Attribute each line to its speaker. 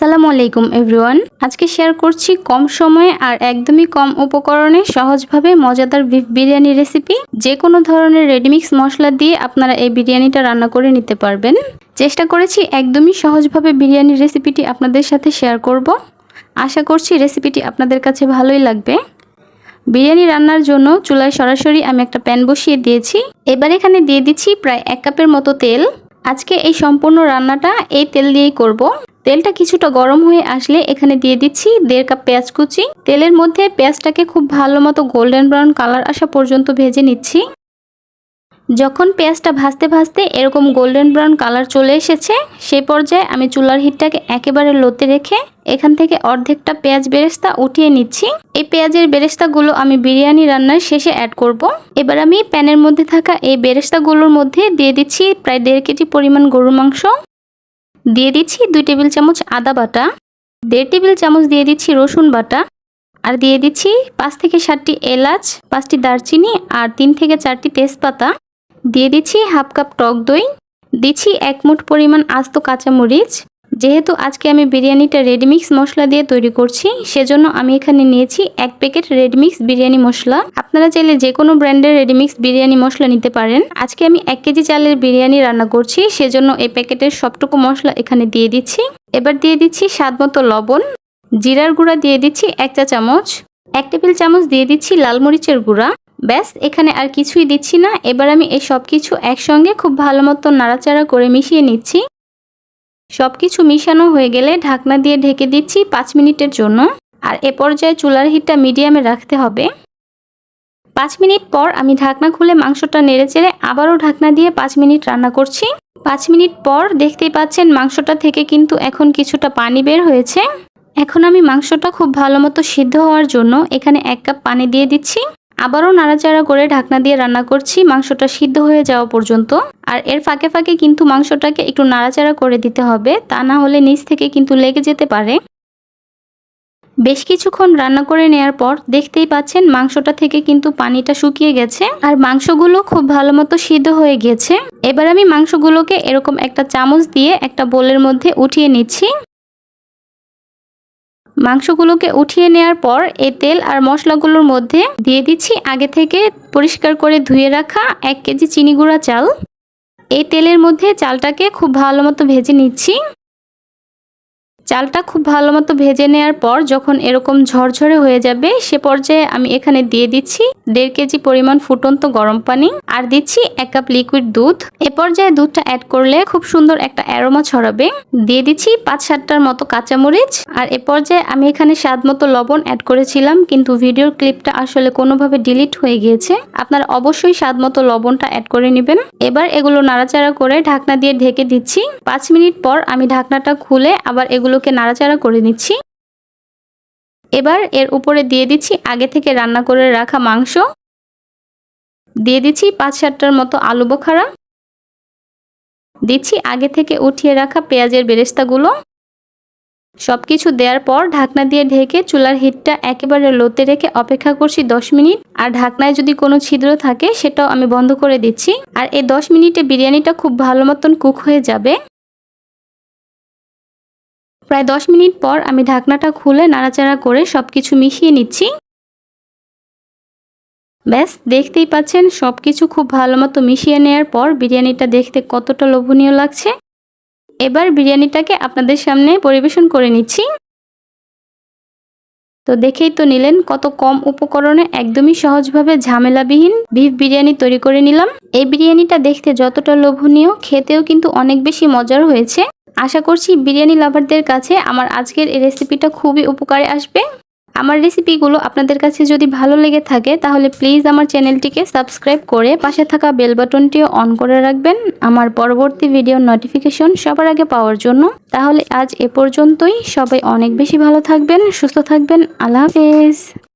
Speaker 1: আসসালামু আলাইকুম এভরিওয়ান আজকে শেয়ার করছি কম সময়ে আর একদমই কম উপকরণে সহজভাবে মজাদার বিফ বিরিয়ানি রেসিপি যে কোনো ধরনের রেডিমিক্স মশলা দিয়ে আপনারা এই বিরিয়ানিটা রান্না করে নিতে পারবেন। চেষ্টা করেছি একদমই সহজভাবে বিরিয়ানির রেসিপিটি আপনাদের সাথে শেয়ার করব। আশা করছি রেসিপিটি আপনাদের কাছে ভালোই লাগবে। বিরিয়ানি রান্নার জন্য চুলায় সরাসরি আমি একটা প্যান বসিয়ে দিয়েছি। এবার এখানে দিয়ে দিচ্ছি প্রায় এক কাপের মতো তেল। আজকে এই সম্পূর্ণ রান্নাটা এই তেল দিয়েই করব। তেলটা কিছুটা গরম হয়ে আসলে এখানে দিয়ে দিচ্ছি দেড় কাপ পেঁয়াজ কুচি। তেলের মধ্যে পেঁয়াজটাকে খুব ভালো মতো গোল্ডেন ব্রাউন কালার আসা পর্যন্ত ভেজে নিচ্ছি। যখন পেঁয়াজটা ভাজতে ভাজতে এরকম গোল্ডেন ব্রাউন কালার চলে এসেছে সেই পর্যায়ে আমি চুলার হিটটাকে একেবারে লোতে রেখে এখান থেকে অর্ধেকটা পেঁয়াজ বেরেস্তা উঠিয়ে নিচ্ছি। এই পেঁয়াজের বেরেস্তাগুলো আমি বিরিয়ানি রান্নার শেষে অ্যাড করব। এবার আমি প্যানের মধ্যে থাকা এই বেরেস্তাগুলোর মধ্যে দিয়ে দিচ্ছি প্রায় দেড় কেজি পরিমাণ গরুর মাংস। দিয়ে দিচ্ছি দুই টেবিল চামচ আদা বাটা, দেড় টেবিল চামচ দিয়ে দিচ্ছি রসুন বাটা, আর দিয়ে দিচ্ছি পাঁচ থেকে সাতটি এলাচ, পাঁচটি দারচিনি আর তিন থেকে চারটি তেজপাতা। দিয়ে দিচ্ছি হাফ কাপ টক দই, দিচ্ছি এক মুঠ পরিমাণ আস্ত কাঁচামরিচ যেহেতু আজকে আমি বিরিয়ানিটা রেডিমিক্স মশলা দিয়ে তৈরি করছি, সেজন্য আমি এখানে নিয়েছি এক প্যাকেট রেডিমিক্স বিরিয়ানি মশলা। আপনারা চাইলে যে কোনো ব্র্যান্ডের রেডিমিক্স বিরিয়ানি মশলা নিতে পারেন। আজকে আমি এক কেজি চালের বিরিয়ানি রান্না করছি, সেজন্য এই প্যাকেটের সবটুকু মশলা এখানে দিয়ে দিচ্ছি। এবার দিয়ে দিচ্ছি স্বাদ মতো লবণ, জিরার গুঁড়া দিয়ে দিচ্ছি এক চা চামচ, এক টেবিল চামচ দিয়ে দিচ্ছি লাল মরিচের গুঁড়া। ব্যাস, এখানে আর কিছুই দিচ্ছি না। এবার আমি এই সব কিছু একসঙ্গে খুব ভালো মতো নাড়াচাড়া করে মিশিয়ে নিচ্ছি। সব কিছু মিশানো হয়ে গেলে ঢাকনা দিয়ে ঢেকে দিচ্ছি পাঁচ মিনিটের জন্য। আর এ পর্যায়ে চুলার হিটটা মিডিয়ামে রাখতে হবে। পাঁচ মিনিট পর আমি ঢাকনা খুলে মাংসটা নেড়ে চেড়ে আবারও ঢাকনা দিয়ে পাঁচ মিনিট রান্না করছি। পাঁচ মিনিট পর দেখতেই পাচ্ছেন মাংসটা থেকে কিন্তু এখন কিছুটা পানি বের হয়েছে। এখন আমি মাংসটা খুব ভালো মতো সিদ্ধ হওয়ার জন্য এখানে এক কাপ পানি দিয়ে দিচ্ছি। আবারও নাড়াচাড়া করে ঢাকনা দিয়ে রান্না করছি, মাংসটা সিদ্ধ হয়ে যাওয়া পর্যন্ত। আর এর ফাঁকে ফাঁকে কিন্তু মাংসটাকে একটু নাড়াচাড়া করে দিতে হবে, তা না হলে নিচ থেকে কিন্তু লেগে যেতে পারে। বেশ কিছুক্ষণ রান্না করে নেওয়ার পর দেখতেই পাচ্ছেন মাংসটা থেকে কিন্তু পানিটা শুকিয়ে গেছে, আর মাংসগুলো খুব ভালো মতো সিদ্ধ হয়ে গেছে। এবার আমি মাংসগুলোকে এরকম একটা চামচ দিয়ে একটা বোলের মধ্যে উঠিয়ে নিচ্ছি। মাংসগুলোকে উঠিয়ে নেওয়ার পর এ তেল আর মশলাগুলোর মধ্যে দিয়ে দিচ্ছি আগে থেকে পরিষ্কার করে ধুয়ে রাখা এক কেজি চিনি গুঁড়া চাল। এই তেলের মধ্যে চালটাকে খুব ভালো মতো ভেজে নিচ্ছি। চালটা খুব ভালো মতো ভেজে নেওয়ার পর যখন এরকম ঝরঝরে হয়ে যাবে, সে পর্যায়ে আমি এখানে দিয়ে দিচ্ছি দেড় কেজি পরিমাণ ফুটন্ত গরম পানি আর দিচ্ছি এক কাপ লিকুইড দুধ। এ পর্যায়ে দুধটা অ্যাড করলে খুব সুন্দর একটা অ্যারোমা ছড়াবে। দিয়ে দিচ্ছি পাঁচ সাতটার মতো কাঁচামরিচ। আর এ পর্যায়ে আমি এখানে স্বাদ মতো লবণ অ্যাড করেছিলাম, কিন্তু ভিডিওর ক্লিপটা আসলে কোনোভাবে ডিলিট হয়ে গিয়েছে। আপনারা অবশ্যই স্বাদ মতো লবণটা অ্যাড করে নেবেন। এবার এগুলো নাড়াচাড়া করে ঢাকনা দিয়ে ঢেকে দিচ্ছি। পাঁচ মিনিট পর আমি ঢাকনাটা খুলে আবার এগুলো এগুলোকে নাড়াচাড়া করে নিচ্ছি। এবার এর উপরে দিয়ে দিচ্ছি আগে থেকে রান্না করে রাখা মাংস। দিয়ে দিচ্ছি পাঁচ সাতটার মতো আলু বোখারা। দিচ্ছি আগে থেকে উঠিয়ে রাখা পেঁয়াজের বেরেস্তাগুলো। সব কিছু দেওয়ার পর ঢাকনা দিয়ে ঢেকে চুলার হিটটা একেবারে লোতে রেখে অপেক্ষা করছি দশ মিনিট। আর ঢাকনায় যদি কোনো ছিদ্র থাকে সেটাও আমি বন্ধ করে দিচ্ছি। আর এই দশ মিনিটে বিরিয়ানিটা খুব ভালো মতন কুক হয়ে যাবে। প্রায় দশ মিনিট পর আমি ঢাকনাটা খুলে নাড়াচাড়া করে সব কিছু মিশিয়ে নিচ্ছি। ব্যাস, দেখতেই পাচ্ছেন সব কিছু খুব ভালো মতো মিশিয়ে নেওয়ার পর বিরিয়ানিটা দেখতে কতটা লোভনীয় লাগছে। এবার বিরিয়ানিটাকে আপনাদের সামনে পরিবেশন করে নিচ্ছি। তো দেখেই তো নিলেন কত কম উপকরণে একদমই সহজভাবে ঝামেলাবিহীন বিফ বিরিয়ানি তৈরি করে নিলাম। এই বিরিয়ানিটা দেখতে যতটা লোভনীয়, খেতেও কিন্তু অনেক বেশি মজার হয়েছে। আশা করছি বিরিয়ানি লাভারদের কাছে আমার আজকের এই রেসিপিটা খুবই উপকারে আসবে। আমার রেসিপিগুলো আপনাদের কাছে যদি ভালো লেগে থাকে, তাহলে প্লিজ আমার চ্যানেলটিকে সাবস্ক্রাইব করে পাশে থাকা বেল বাটনটিও অন করে রাখবেন। আমার পরবর্তী ভিডিওর নোটিফিকেশন সবার আগে পাওয়ার জন্য। তাহলে আজ এ পর্যন্তই। সবাই অনেক বেশি ভালো থাকবেন, সুস্থ থাকবেন। আল্লাহ হাফেজ।